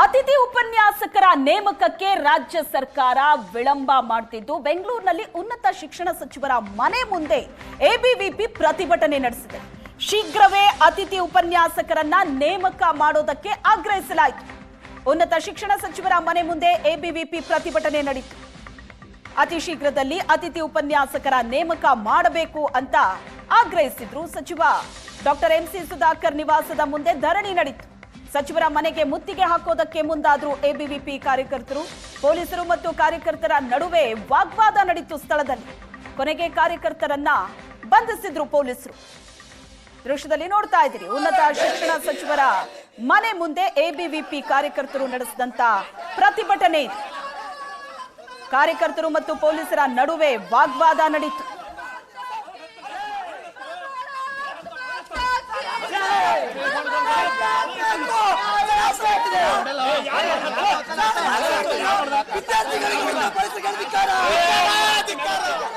ಅತಿಥಿ ಉಪನ್ಯಾಸಕರ ನೇಮಕಕ್ಕೆ ರಾಜ್ಯ ಸರ್ಕಾರ ವಿಳಂಬ ಮಾಡ್ತಿದ್ದು. ಬೆಂಗಳೂರಿನಲ್ಲಿ ಉನ್ನತ ಶಿಕ್ಷಣ ಸಚಿವರ ಮನೆ ಮುಂದೆ ಎಬಿವಿಪಿ ಪ್ರತಿಭಟನೆ ನಡೆಸಿದೆ. ಶೀಘ್ರವೇ ಅತಿಥಿ ಉಪನ್ಯಾಸಕರನ್ನ ನೇಮಕ ಮಾಡೋದಕ್ಕೆ ಆಗ್ರಹಿಸಲಾಯಿತು. ಉನ್ನತ ಶಿಕ್ಷಣ ಸಚಿವರ ಮನೆ ಮುಂದೆ ಎಬಿವಿಪಿ ಪ್ರತಿಭಟನೆ ನಡೆಯಿತು ಅತಿ ಶೀಘ್ರದಲ್ಲಿ ಅತಿಥಿ ಉಪನ್ಯಾಸಕರ ನೇಮಕ ಮಾಡಬೇಕು ಅಂತ ಆಗ್ರಹಿಸಿದ್ರು ಸಚಿವ. ಡಾಕ್ಟರ್ ಎಂಸಿ ಸುಧಾಕರ್ ನಿವಾಸದ ಮುಂದೆ ಧರಣಿ ನಡೆಯಿತು ಸಚಿವರ ಮನೆಗೆ ಮುತ್ತಿಗೆ ಹಾಕೋದಕ್ಕೆ ಮುಂದಾದ್ರು ಎಬಿವಿಪಿ ಕಾರ್ಯಕರ್ತರು, ಪೊಲೀಸರು ಮತ್ತು ಕಾರ್ಯಕರ್ತರ ನಡುವೆ ವಾಗ್ವಾದ ನಡೀತು ಸ್ಥಳದಲ್ಲಿ. ಕೊನೆಗೆ ಕಾರ್ಯಕರ್ತರನ್ನ ಬಂಧಿಸಿದ್ರು ಪೊಲೀಸರು. ದೃಶ್ಯದಲ್ಲಿ ನೋಡ್ತಾ ಇದ್ದೀರಿ, ಉನ್ನತ ಶಿಕ್ಷಣ ಸಚಿವರ ಮನೆ ಮುಂದೆ ಎಬಿವಿಪಿ ಕಾರ್ಯಕರ್ತರು ನಡೆಸಿದಂತ ಪ್ರತಿಭಟನೆ. ಕಾರ್ಯಕರ್ತರು ಮತ್ತು ಪೊಲೀಸರ ನಡುವೆ ವಾಗ್ವಾದ ನಡೆಯಿತು ನಿಮ್ಮ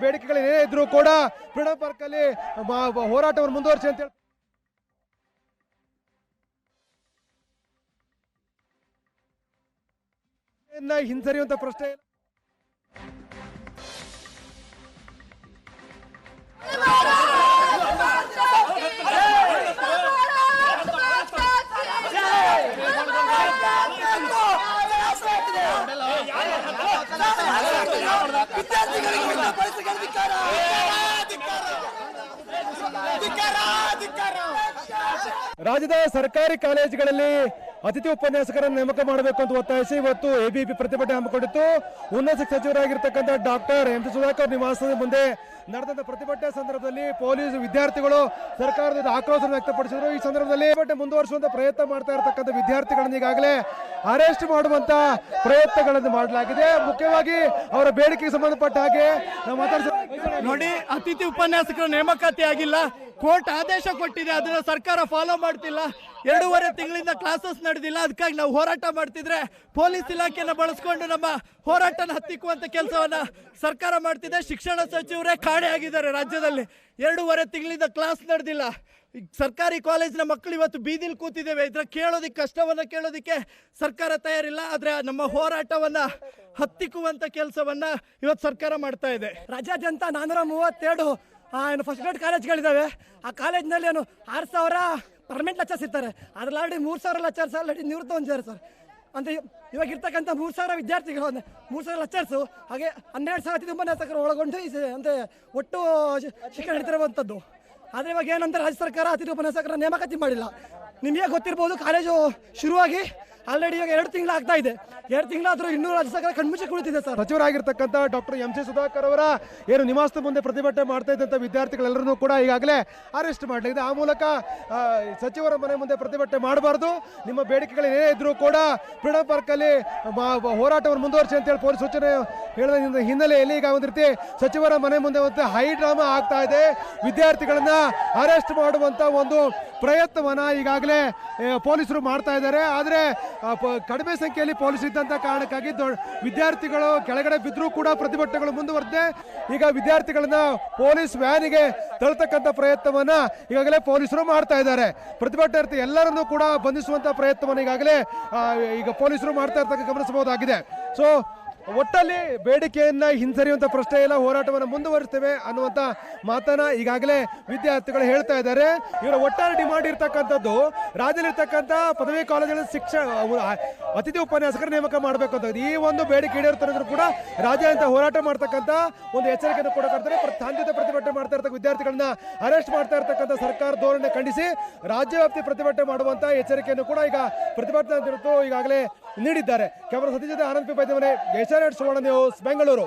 ಬೇಡಿಕೆಗಳು ಏನೇ ಇದ್ರು ಕೂಡ ಫ್ರೀಡಂ ಪಾರ್ಕ್ ಅಲ್ಲಿ ಹೋರಾಟವನ್ನು ಮುಂದುವರಿಸಿ ಅಂತ ಹೇಳಿ. ಹಿಂಸರಿಯುವಂತ ಪ್ರಶ್ನೆ ಇಲ್ಲ ರಾಜ್ಯದ ಸರ್ಕಾರಿ ಕಾಲೇಜುಗಳಲ್ಲಿ ಅತಿಥಿ ಉಪನ್ಯಾಸಕರನ್ನು ನೇಮಕ ಮಾಡಬೇಕು ಅಂತ ಒತ್ತಾಯಿಸಿ ಇವತ್ತು ಎಬಿಪಿ ಪ್ರತಿಭಟನೆ ಹಮ್ಮಿಕೊಂಡಿತ್ತು. ಉನ್ನತ ಸಚಿವರಾಗಿರ್ತಕ್ಕಂಥ ಡಾಕ್ಟರ್ ಎಂ ಪಿ ಸುಧಾಕರ್ ನಿವಾಸದ ಮುಂದೆ ನಡೆದಂತ ಪ್ರತಿಭಟನೆ ಸಂದರ್ಭದಲ್ಲಿ ಪೊಲೀಸ್ ವಿದ್ಯಾರ್ಥಿಗಳು ಸರ್ಕಾರದ ಆಕ್ರೋಶ ವ್ಯಕ್ತಪಡಿಸಿದರು. ಈ ಸಂದರ್ಭದಲ್ಲಿ ಮುಂದುವರಿಸುವಂತ ಪ್ರಯತ್ನ ಮಾಡ್ತಾ ಇರತಕ್ಕಂಥ ವಿದ್ಯಾರ್ಥಿಗಳನ್ನು ಈಗಾಗಲೇ ಅರೆಸ್ಟ್ ಮಾಡುವಂತ ಪ್ರಯತ್ನಗಳನ್ನು ಮಾಡಲಾಗಿದೆ. ಮುಖ್ಯವಾಗಿ ಅವರ ಬೇಡಿಕೆಗೆ ಸಂಬಂಧಪಟ್ಟ ಹಾಗೆ ನಾವು ಮಾತಾಡ್ಸ ನೋಡಿ, ಅತಿಥಿ ಉಪನ್ಯಾಸಕರ ನೇಮಕಾತಿ ಆಗಿಲ್ಲ. ಕೋರ್ಟ್ ಆದೇಶ ಕೊಟ್ಟಿದೆ, ಅದನ್ನ ಸರ್ಕಾರ ಫಾಲೋ ಮಾಡ್ತಿಲ್ಲ. ಎರಡೂವರೆ ತಿಂಗಳಿಂದ ಕ್ಲಾಸಸ್ ನಡೆದಿಲ್ಲ, ಅದಕ್ಕಾಗಿ ನಾವು ಹೋರಾಟ ಮಾಡ್ತಿದ್ರೆ ಪೊಲೀಸ್ ಇಲಾಖೆಯನ್ನು ಬಳಸ್ಕೊಂಡು ನಮ್ಮ ಹೋರಾಟನ ಹತ್ತಿಕ್ಕುವಂತ ಕೆಲಸವನ್ನ ಸರ್ಕಾರ ಮಾಡ್ತಿದೆ. ಶಿಕ್ಷಣ ಸಚಿವರೇ ಕಾಣೆ ಆಗಿದ್ದಾರೆ ರಾಜ್ಯದಲ್ಲಿ. ಎರಡೂವರೆ ತಿಂಗಳಿಂದ ಕ್ಲಾಸ್ ನಡೆದಿಲ್ಲ. ಸರ್ಕಾರಿ ಕಾಲೇಜಿನ ಮಕ್ಕಳು ಇವತ್ತು ಬೀದಿಲಿ ಕೂತಿದ್ದೇವೆ. ಇದ್ರ ಕೇಳೋದಿಕ್ಕೆ ಕಷ್ಟವನ್ನ ಕೇಳೋದಿಕ್ಕೆ ಸರ್ಕಾರ ತಯಾರಿಲ್ಲ. ಆದ್ರೆ ನಮ್ಮ ಹೋರಾಟವನ್ನ ಹತ್ತಿಕ್ಕುವಂಥ ಕೆಲಸವನ್ನ ಇವತ್ತು ಸರ್ಕಾರ ಮಾಡ್ತಾ ಇದೆ. ರಾಜ್ಯಾದ್ಯಂತ ನಾನೂರ ಮೂವತ್ತೆರಡು ಏನು ಫಸ್ಟ್ ಗ್ರೇಡ್ ಕಾಲೇಜ್ಗಳಿದ್ದಾವೆ ಆ ಕಾಲೇಜ್ನಲ್ಲಿ ಏನು ಆರು ಸಾವಿರ ಪರ್ಮನೆಂಟ್ ಲೆಕ್ಚರ್ಸ್ ಇರ್ತಾರೆ. ಅದ್ರಲ್ಲಿ ಆಲ್ರೆಡಿ ಮೂರು ಸಾವಿರ ಲೆಕ್ಚರ್ಸ್ ಆಲ್ರೆಡಿ ನಿವೃತ್ತ ಹೊಂದಿದ್ದಾರೆ ಸರ್. ಅಂದರೆ ಇವಾಗ ಇರ್ತಕ್ಕಂಥ ಮೂರು ಸಾವಿರ ವಿದ್ಯಾರ್ಥಿಗಳು, ಅಂದ್ರೆ ಮೂರು ಸಾವಿರ ಲೆಕ್ಚರ್ಸು ಹಾಗೆ ಹನ್ನೆರಡು ಸಾವಿರ ಉಪನ್ಯಾಸಕರು ಒಳಗೊಂಡು ಅಂದರೆ ಒಟ್ಟು ಶಿಕ್ಷಣ ನಡೀತಿರುವಂಥದ್ದು. ಆದರೆ ಇವಾಗ ಏನಂದ್ರೆ ರಾಜ್ಯ ಸರ್ಕಾರ ಅತಿಥಿ ಉಪನ್ಯಾಸಕರ ನೇಮಕಾತಿ ಮಾಡಿಲ್ಲ. ನಿಮಗೆ ಗೊತ್ತಿರ್ಬೋದು ಕಾಲೇಜು ಶುರುವಾಗಿ ಆಲ್ರೆಡಿ ಇವಾಗ ಎರಡು ತಿಂಗಳು ಆಗ್ತಾ ಇದೆ. ಎರಡು ತಿಂಗಳಾದರೂ ಇನ್ನೂ ರಾಜ್ಯ ಸರ್ಕಾರ ಕಣ್ಮುಚ್ಚಿ ಕುಳಿತಿದೆ ಸರ್. ಸಚಿವರಾಗಿರ್ತಕ್ಕಂಥ ಡಾಕ್ಟರ್ ಎಂ ಸಿ ಸುಧಾಕರ್ ಅವರ ಏನು ನಿವಾಸದ ಮುಂದೆ ಪ್ರತಿಭಟನೆ ಮಾಡ್ತಾ ಇದ್ದಂಥ ವಿದ್ಯಾರ್ಥಿಗಳೆಲ್ಲರನ್ನೂ ಕೂಡ ಈಗಾಗಲೇ ಅರೆಸ್ಟ್ ಮಾಡಲಾಗಿದೆ. ಆ ಮೂಲಕ ಸಚಿವರ ಮನೆ ಮುಂದೆ ಪ್ರತಿಭಟನೆ ಮಾಡಬಾರ್ದು. ನಿಮ್ಮ ಬೇಡಿಕೆಗಳು ಏನೇ ಇದ್ರೂ ಕೂಡ ಫ್ರೀಡಂ ಪಾರ್ಕಲ್ಲಿ ಹೋರಾಟವನ್ನು ಮುಂದುವರಿಸಿ ಅಂತ ಹೇಳಿ ಪೊಲೀಸ್ ಸೂಚನೆ ಹೇಳಿದ ಹಿನ್ನೆ- ಹಿನ್ನೆಲೆಯಲ್ಲಿ ಈಗ ಒಂದು ರೀತಿ ಸಚಿವರ ಮನೆ ಮುಂದೆ ಒಂದು ಹೈ ಡ್ರಾಮಾ ಆಗ್ತಾ ಇದೆ. ವಿದ್ಯಾರ್ಥಿಗಳನ್ನ ಅರೆಸ್ಟ್ ಮಾಡುವಂತ ಒಂದು ಪ್ರಯತ್ನವನ್ನ ಈಗಾಗಲೇ ಪೊಲೀಸರು ಮಾಡ್ತಾ ಇದ್ದಾರೆ. ಆದರೆ ಕಡಿಮೆ ಸಂಖ್ಯೆಯಲ್ಲಿ ಪೊಲೀಸ್ ಇದ್ದಂಥ ಕಾರಣಕ್ಕಾಗಿ ವಿದ್ಯಾರ್ಥಿಗಳು ಕೆಳಗಡೆ ಬಿದ್ದರೂ ಕೂಡ ಪ್ರತಿಭಟನೆಗಳು ಮುಂದುವರೆದಿದೆ. ಈಗ ವಿದ್ಯಾರ್ಥಿಗಳನ್ನ ಪೊಲೀಸ್ ವ್ಯಾನಿಗೆ ತಳ್ತಕ್ಕಂಥ ಪ್ರಯತ್ನವನ್ನ ಈಗಾಗಲೇ ಪೊಲೀಸರು ಮಾಡ್ತಾ ಇದ್ದಾರೆ. ಪ್ರತಿಭಟನಾರ್ಥಿ ಎಲ್ಲರನ್ನೂ ಕೂಡ ಬಂಧಿಸುವಂಥ ಪ್ರಯತ್ನವನ್ನು ಈಗಾಗಲೇ ಈಗ ಪೊಲೀಸರು ಮಾಡ್ತಾ ಇರ್ತಕ್ಕ ಗಮನಿಸಬಹುದಾಗಿದೆ ಸೊ ಒಟ್ಟಲ್ಲಿ ಬೇಡಿಕೆಯನ್ನ ಹಿಂಸರಿಯುವಂತ ಪ್ರಶ್ನೆ ಇಲ್ಲ ಹೋರಾಟವನ್ನು ಮುಂದುವರಿಸ್ತೇವೆ ಅನ್ನುವಂತ ಮಾತನ್ನ ಈಗಾಗಲೇ ವಿದ್ಯಾರ್ಥಿಗಳು ಹೇಳ್ತಾ ಇದ್ದಾರೆ. ಇವರ ಒಟ್ಟಾರೆ ಡಿಮಾಂಡ್ ಇರ್ತಕ್ಕಂಥದ್ದು ರಾಜ್ಯದಲ್ಲಿರ್ತಕ್ಕಂಥ ಪದವಿ ಕಾಲೇಜುಗಳ ಶಿಕ್ಷಣ ಅತಿಥಿ ಉಪನ್ಯಾಸಕರ ನೇಮಕ ಮಾಡಬೇಕು ಅಂತ ಈ ಒಂದು ಬೇಡಿಕೆ ಈಡೇರ್ತಾರೆ ಕೂಡ ರಾಜ್ಯಾದ್ಯಂತ ಹೋರಾಟ ಮಾಡ್ತಕ್ಕಂಥ ಒಂದು ಎಚ್ಚರಿಕೆಯನ್ನು ಕೂಡ ಕೊಡ್ತಾರೆ. ಪ್ರತಿಭಟನೆ ಮಾಡ್ತಾ ಇರ್ತಕ್ಕ ವಿದ್ಯಾರ್ಥಿಗಳನ್ನ ಅರೆಸ್ಟ್ ಮಾಡ್ತಾ ಇರ್ತಕ್ಕಂಥ ಸರ್ಕಾರ ಧೋರಣೆ ಖಂಡಿಸಿ ರಾಜ್ಯವ್ಯಾಪ್ತಿ ಪ್ರತಿಭಟನೆ ಮಾಡುವಂತ ಎಚ್ಚರಿಕೆಯನ್ನು ಕೂಡ ಈಗ ಪ್ರತಿಭಟನಾ ಈಗಾಗಲೇ ನೀಡಿದ್ದಾರೆ. ಕ್ಯಾಮರಾ ಸತೀಶ್ ಜೊತೆ ಆನಂದ್ ಪಿ ಬೈದವನೆ ಏಷ್ಯಾನೆಟ್ ಸುವರ್ಣ ನ್ಯೂಸ್, ಬೆಂಗಳೂರು.